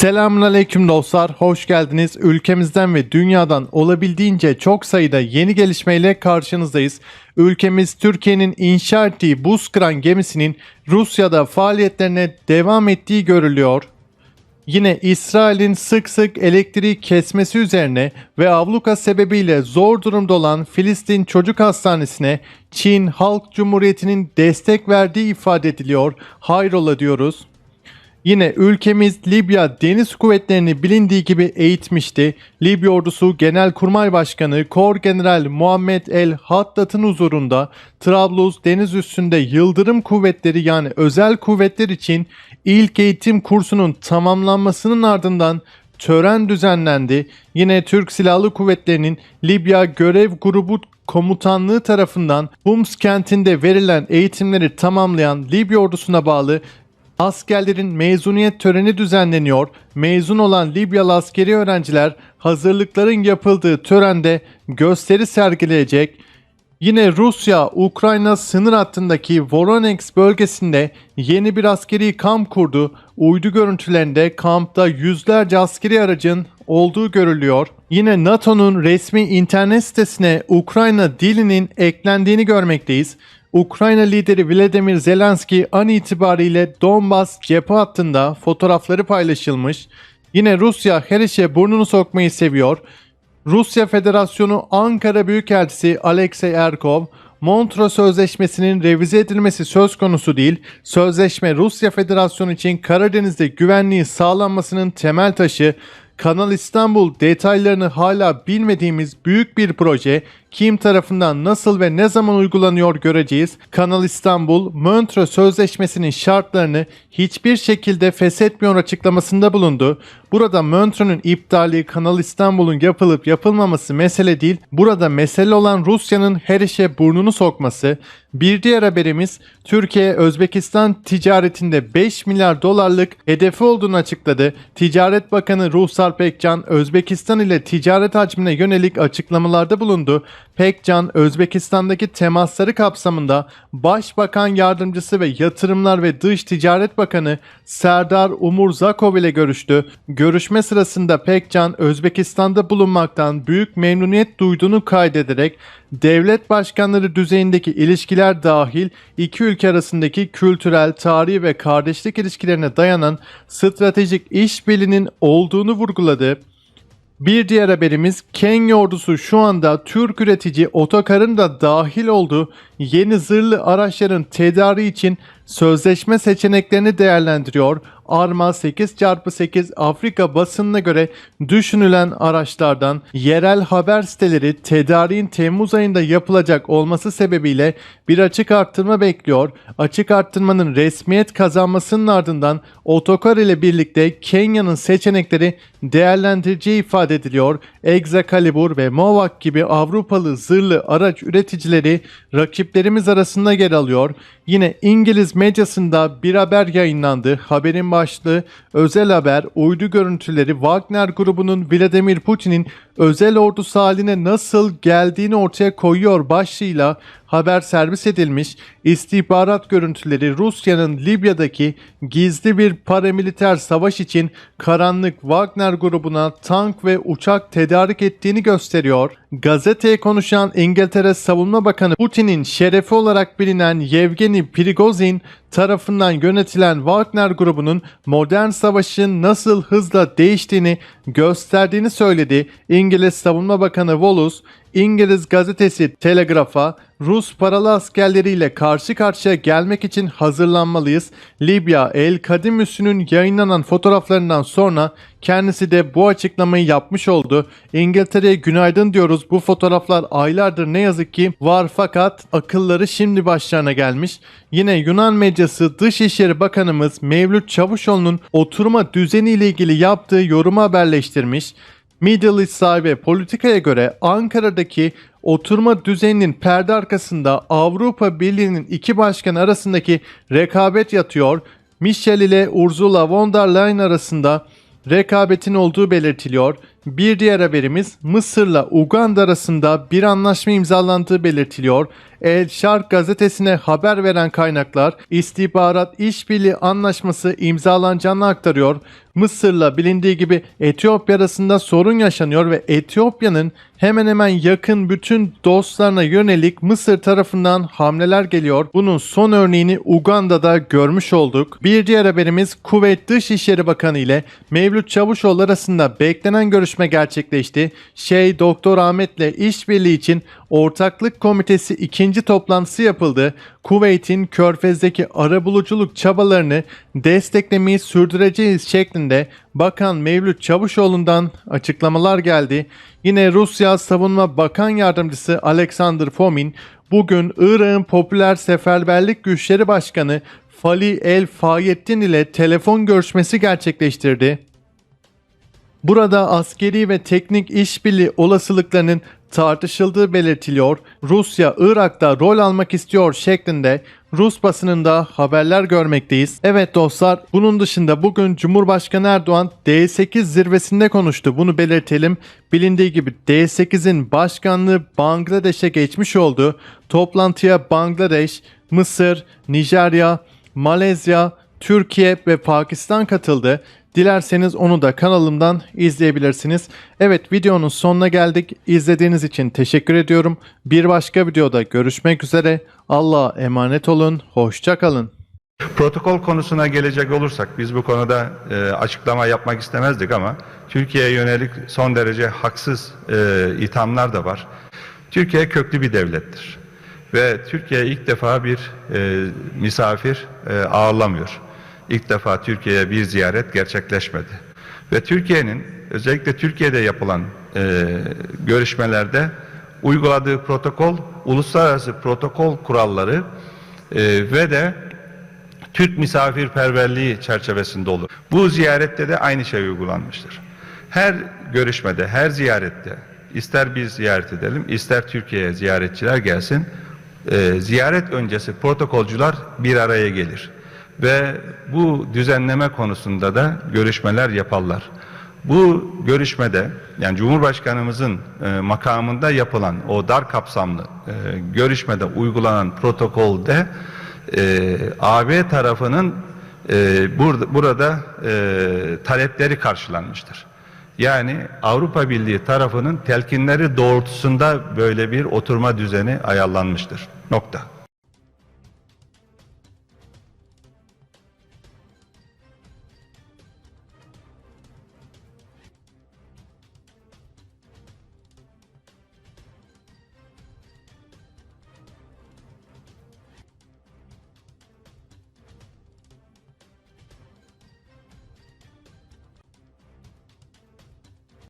Selamünaleyküm dostlar, hoş geldiniz. Ülkemizden ve dünyadan olabildiğince çok sayıda yeni gelişmeyle karşınızdayız. Ülkemiz Türkiye'nin inşa ettiği buz kıran gemisinin Rusya'da faaliyetlerine devam ettiği görülüyor. Yine İsrail'in sık sık elektriği kesmesi üzerine ve avluka sebebiyle zor durumda olan Filistin Çocuk Hastanesi'ne Çin Halk Cumhuriyeti'nin destek verdiği ifade ediliyor. Hayrola diyoruz. Yine ülkemiz Libya Deniz Kuvvetleri'ni bilindiği gibi eğitmişti. Libya Ordusu Genelkurmay Başkanı Kor General Muhammed El Haddad'ın huzurunda Trablus deniz üstünde Yıldırım Kuvvetleri yani özel kuvvetler için ilk eğitim kursunun tamamlanmasının ardından tören düzenlendi. Yine Türk Silahlı Kuvvetleri'nin Libya Görev Grubu Komutanlığı tarafından Homs kentinde verilen eğitimleri tamamlayan Libya ordusuna bağlı Askerlerin mezuniyet töreni düzenleniyor. Mezun olan Libyalı askeri öğrenciler hazırlıkların yapıldığı törende gösteri sergileyecek. Yine Rusya-Ukrayna sınır hattındaki Voronezh bölgesinde yeni bir askeri kamp kurdu. Uydu görüntülerinde kampta yüzlerce askeri aracın olduğu görülüyor. Yine NATO'nun resmi internet sitesine Ukrayna dilinin eklendiğini görmekteyiz. Ukrayna lideri Vladimir Zelenski an itibariyle Donbas cephe hattında fotoğrafları paylaşılmış. Yine Rusya her işe burnunu sokmayı seviyor. Rusya Federasyonu Ankara Büyükelçisi Alexey Erkov, Montreux Sözleşmesi'nin revize edilmesi söz konusu değil, sözleşme Rusya Federasyonu için Karadeniz'de güvenliği sağlanmasının temel taşı, Kanal İstanbul detaylarını hala bilmediğimiz büyük bir proje kim tarafından nasıl ve ne zaman uygulanıyor göreceğiz. Kanal İstanbul, Montreux Sözleşmesi'nin şartlarını hiçbir şekilde feshetmiyor açıklamasında bulundu. Burada Montreux'un iptali Kanal İstanbul'un yapılıp yapılmaması mesele değil. Burada mesele olan Rusya'nın her işe burnunu sokması. Bir diğer haberimiz Türkiye Özbekistan ticaretinde 5 milyar dolarlık hedefi olduğunu açıkladı. Ticaret Bakanı Ruhsar Pekcan Özbekistan ile ticaret hacmine yönelik açıklamalarda bulundu. Pekcan, Özbekistan'daki temasları kapsamında Başbakan Yardımcısı ve Yatırımlar ve Dış Ticaret Bakanı Serdar Umur Zakov ile görüştü. Görüşme sırasında Pekcan, Özbekistan'da bulunmaktan büyük memnuniyet duyduğunu kaydederek devlet başkanları düzeyindeki ilişkiler dahil iki ülke arasındaki kültürel, tarihi ve kardeşlik ilişkilerine dayanan stratejik işbirliğinin olduğunu vurguladı. Bir diğer haberimiz Kenya ordusu şu anda Türk üretici otokarın da dahil olduğu yeni zırhlı araçların tedariği için sözleşme seçeneklerini değerlendiriyor. Arma 8x8 Afrika basınına göre düşünülen araçlardan yerel haber siteleri tedariğin Temmuz ayında yapılacak olması sebebiyle bir açık arttırma bekliyor. Açık arttırmanın resmiyet kazanmasının ardından otokar ile birlikte Kenya'nın seçenekleri değerlendireceği ifade ediliyor. Excalibur ve Movak gibi Avrupalı zırhlı araç üreticileri rakiplerimiz arasında yer alıyor. Yine İngiliz medyasında bir haber yayınlandı. Haberin başlığı özel haber uydu görüntüleri Wagner grubunun Vladimir Putin'in özel ordusu haline nasıl geldiğini ortaya koyuyor başlığıyla haber servis edilmiş istihbarat görüntüleri Rusya'nın Libya'daki gizli bir paramiliter savaş için karanlık Wagner grubuna tank ve uçak tedarik ettiğini gösteriyor. Gazeteye konuşan İngiltere Savunma Bakanı Putin'in şerefi olarak bilinen Yevgeni Biri Biri Gosin tarafından yönetilen Wagner grubunun modern savaşın nasıl hızla değiştiğini gösterdiğini söyledi. İngiliz Savunma Bakanı Wallace, İngiliz gazetesi Telegraph'a Rus paralı askerleriyle karşı karşıya gelmek için hazırlanmalıyız. Libya El Kadim üssünün yayınlanan fotoğraflarından sonra kendisi de bu açıklamayı yapmış oldu. İngiltere'ye günaydın diyoruz. Bu fotoğraflar aylardır ne yazık ki var fakat akılları şimdi başlarına gelmiş. Yine Yunan medyası Dışişleri Bakanımız Mevlüt Çavuşoğlu'nun oturma düzeni ile ilgili yaptığı yorumu haberleştirmiş. Middle East sahibi politikaya göre Ankara'daki oturma düzeninin perde arkasında Avrupa Birliği'nin iki başkan arasındaki rekabet yatıyor. Michel ile Ursula von der Leyen arasında rekabetin olduğu belirtiliyor. Bir diğer haberimiz Mısır'la Uganda arasında bir anlaşma imzalandığı belirtiliyor. El Şark gazetesine haber veren kaynaklar istihbarat işbirliği anlaşması imzalanacağını aktarıyor. Mısır'la bilindiği gibi Etiyopya arasında sorun yaşanıyor ve Etiyopya'nın hemen hemen yakın bütün dostlarına yönelik Mısır tarafından hamleler geliyor. Bunun son örneğini Uganda'da görmüş olduk. Bir diğer haberimiz Kuveyt Dışişleri Bakanı ile Mevlüt Çavuşoğlu arasında beklenen görüşme gerçekleşti. Şey Doktor Ahmet'le işbirliği için Ortaklık Komitesi ikinci toplantısı yapıldı. Kuveyt'in Körfez'deki arabuluculuk çabalarını desteklemeyi sürdüreceğiz şeklinde Bakan Mevlüt Çavuşoğlu'ndan açıklamalar geldi. Yine Rusya Savunma Bakan Yardımcısı Alexander Fomin bugün Irak'ın popüler seferberlik güçleri başkanı Fali El Fayettin ile telefon görüşmesi gerçekleştirdi. Burada askeri ve teknik işbirliği olasılıklarının tartışıldığı belirtiliyor. Rusya Irak'ta rol almak istiyor şeklinde Rus basınında haberler görmekteyiz. Evet dostlar bunun dışında bugün Cumhurbaşkanı Erdoğan D8 zirvesinde konuştu. Bunu belirtelim. Bilindiği gibi D8'in başkanlığı Bangladeş'e geçmiş oldu. Toplantıya Bangladeş, Mısır, Nijerya, Malezya, Türkiye ve Pakistan katıldı. Dilerseniz onu da kanalımdan izleyebilirsiniz. Evet videonun sonuna geldik. İzlediğiniz için teşekkür ediyorum. Bir başka videoda görüşmek üzere. Allah'a emanet olun. Hoşça kalın. Protokol konusuna gelecek olursak biz bu konuda e, açıklama yapmak istemezdik ama Türkiye'ye yönelik son derece haksız e, ithamlar da var. Türkiye köklü bir devlettir ve Türkiye ilk defa bir e, misafir e, ağırlamıyor. İlk defa Türkiye'ye bir ziyaret gerçekleşmedi. Ve Türkiye'nin özellikle Türkiye'de yapılan e, görüşmelerde uyguladığı protokol, uluslararası protokol kuralları e, ve de Türk misafirperverliği çerçevesinde olur. Bu ziyarette de aynı şey uygulanmıştır. Her görüşmede, her ziyarette ister biz ziyaret edelim, ister Türkiye'ye ziyaretçiler gelsin, e, ziyaret öncesi protokolcular bir araya gelir. Ve bu düzenleme konusunda da görüşmeler yaparlar. Bu görüşmede yani Cumhurbaşkanımızın e, makamında yapılan o dar kapsamlı e, görüşmede uygulanan protokolde e, AB tarafının e, burada, burada e, talepleri karşılanmıştır. Yani Avrupa Birliği tarafının telkinleri doğrultusunda böyle bir oturma düzeni ayarlanmıştır. Nokta.